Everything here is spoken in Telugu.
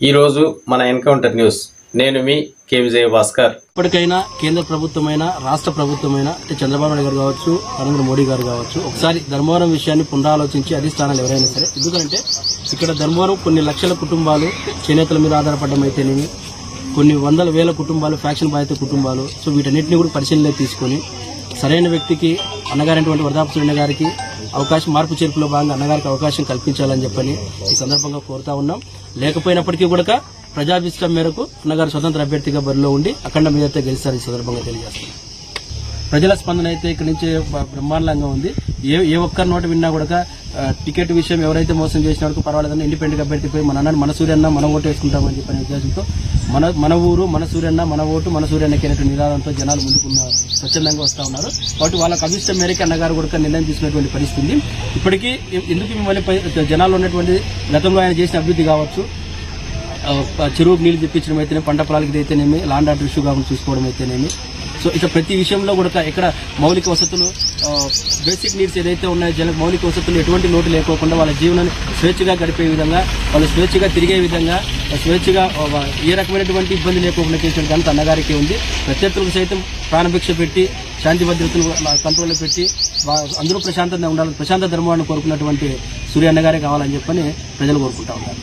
ఈరోజు మన ఎన్కౌంటర్ న్యూస్. నేను మీ కే విజయ భాస్కర్ ఇప్పటికైనా కేంద్ర ప్రభుత్వమైన రాష్ట్ర ప్రభుత్వమైన అంటే చంద్రబాబు నాయుడు గారు కావచ్చు నరేంద్ర మోడీ గారు కావచ్చు ఒకసారి ధర్మవరం విషయాన్ని పునరాలోచించి అధిష్టానాలు ఎవరైనా సరే ఎందుకంటే ఇక్కడ ధర్మవరం కొన్ని లక్షల కుటుంబాలు చేనేతల మీద ఆధారపడడం అయితేనేమి కొన్ని వందల వేల కుటుంబాలు ఫ్యాక్షన్ బాధిత కుటుంబాలు సో వీటన్నిటిని కూడా పరిశీలనలో తీసుకొని సరైన వ్యక్తికి అన్నగారైనటువంటి వరదాపు గారికి అవకాశం మార్పు చేర్పులో భాగంగా అన్నగారికి అవకాశం కల్పించాలని చెప్పని ఈ సందర్భంగా కోరుతా ఉన్నాం. లేకపోయినప్పటికీ కూడా ప్రజాభిష్టం మేరకు అన్నగారు స్వతంత్ర అభ్యర్థిగా బరిలో ఉండి అఖండ మీదతే గెలిస్తారు ఈ సందర్భంగా తెలియజేస్తున్నాం. ప్రజల స్పందన అయితే ఇక్కడి నుంచి బ్రహ్మాండంగా ఉంది. ఏ ఏ ఒక్కరి నోట విన్నా కూడా టికెట్ విషయం ఎవరైతే మోసం చేసిన వరకు పర్వాలేదని ఇండిపెండెంట్ అభ్యర్థి పోయి మన అన్న మన సూర్యన్న మన ఓటు వేసుకుంటామని చెప్పిన ఉద్దేశంతో మన మన ఊరు మన సూర్యన్న మన ఓటు మన సూర్యన్నకి అనేటువంటి నినాదంతో జనాలు ముందుకున్న స్వచ్ఛందంగా వస్తూ ఉన్నారు. కాబట్టి వాళ్ళకు అభిష్టం మేరకు అన్నగారు కూడా నిర్ణయం తీసుకున్నటువంటి పరిస్థితి ఇప్పటికీ ఎందుకు మిమ్మల్ని జనాలు ఉన్నటువంటి గతంలో ఆయన చేసిన అభివృద్ధి కావచ్చు చెరువుకు నీళ్ళు తెప్పించడం అయితేనే పంట పొలాలకి అయితేనేమి లాండ్ ఆర్డర్ ఇష్యూ కాకుండా చూసుకోవడం అయితేనేమి సో ఇట్లా ప్రతి విషయంలో కూడా ఇక్కడ మౌలిక వసతులు బేసిక్ నీడ్స్ ఏదైతే ఉన్నాయో జన మౌలిక వసతులు ఎటువంటి లోటు లేకోకుండా వాళ్ళ జీవనాన్ని స్వేచ్ఛగా గడిపే విధంగా వాళ్ళు స్వేచ్ఛగా తిరిగే విధంగా స్వేచ్ఛగా ఏ రకమైనటువంటి ఇబ్బంది లేకోకుండా చేసిన ఘనత అన్నగారికి ఉంది. ప్రత్యర్థులకు సైతం ప్రాణభిక్ష పెట్టి శాంతి భద్రతలు కంట్రోల్లో పెట్టి అందరూ ప్రశాంతంగా ఉండాలని ప్రశాంత ధర్మాన్ని కోరుకున్నటువంటి సూర్య అన్నగారే కావాలని చెప్పని ప్రజలు కోరుకుంటా ఉన్నారు.